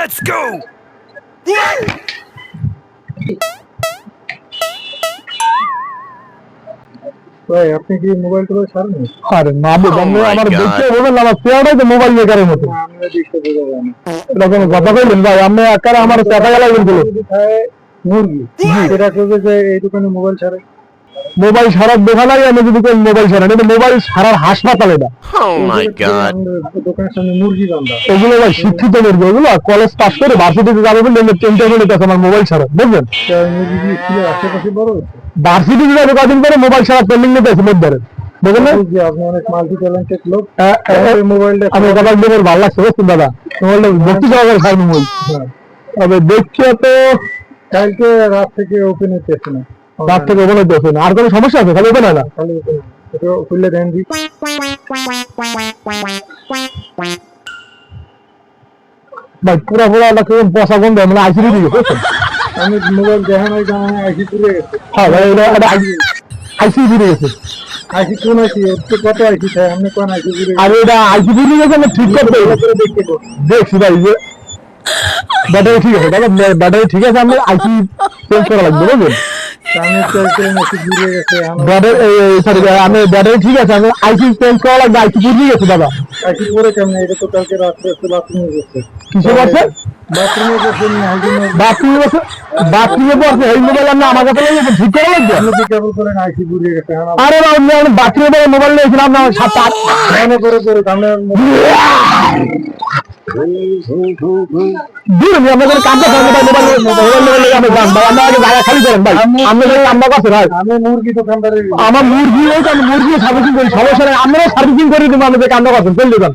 Let's go! ভাই আপনি কি মোবাইল টোবাইল ছাড়েন আরে না Oh বন্ধু আমার বলেন আমার তো মোবাইল বেকারের মতো। এরকম কথা কইলেন ভাই আমি আমার চেপা গেলা কিন্তু যদি মুরগি। করবে যে এই দোকানে মোবাইল ছাড়ে? মোবাইল সারার দেখা নাই আমি যদি কোন মোবাইল সারা কিন্তু মোবাইল সারার হাসপাতাল এটা Oh এগুলো ভাই শিক্ষিত মুরগি ওগুলো কলেজ পাস করে ভার্সিটিতে যাবে বলে আমার মোবাইল ছাড়া বুঝলেন? ভার্সিটিতে যাবে কদিন পরে মোবাইল ছাড়া পেন্ডিং নিতে আছে মধ্যে। বুঝলেন? না? আপনি অনেক মাল্টি ট্যালেন্টেড লোক মোবাইলটা আমি কথা বলতে ভালো লাগছে বুঝছেন দাদা? মোবাইলটা ভর্তি সহকারে খাই মোবাইল। হ্যাঁ। তবে দেখিয়ে তো কালকে রাত থেকে ওপেন হইতেছে না। থেকে ওপেন আর কোনো সমস্যা আছে? খালি ওপেন হয় না? খুললে দেন দি। ভাই পুরা পুরা একটা কেমন পচা গন্ধ মানে আইসিডি দিয়ে আমি মোবাইল কারণ আইসি পুড়ে গেছে। হ্যাঁ ভাই এটা আইসিডি দিয়ে গেছে। আইসি কোন আইসি কত আইসি খায় আপনি কোন আইসি পুড়ে আর এটা আইসিডি দিয়ে গেছে ঠিক করতে দেখছি ভাই যে ব্যাটারি ঠিক আছে। দাদা ব্যাটারি ঠিক আছে আমি আইসি চেঞ্জ করা লাগবে বুঝলেন? আমি ব্যাটারি ঠিক আছে আমি আইসি চেঞ্জ করা লাগবে আইসি পুড়িয়ে গেছে দাদা আইসি পরে কেমন এটা তো কালকে রাত্রে এসে বাথরুমে গেছে। কিসে করছে বাথরুমে গেছে না হাইজিনে বাথরুমে বসে বাথরুমে বসে এই মোবাইল আমি আমার কাছে লেগে ঠিক করা লাগবে? আপনি কি কেবল করেন আইসি গেছে আমার আরে বাবা আমি বাথরুমে বসে মোবাইল নিয়েছিলাম না সাত আট মনে করে করে দূর আমি কামটা মোবাইল আমি ভাই আমরা আগে জায়গা খালি করেন ভাই। আপনি যদি কামটা করছেন ভাই। আমি মুরগি দোকানদারের আমার মুরগি হয়েছে আমি মুরগি সার্ভিসিং করি সমস্যা নেই আমরাও সার্ভিসিং করি কিন্তু আমাদের কামটা করছেন চলে যান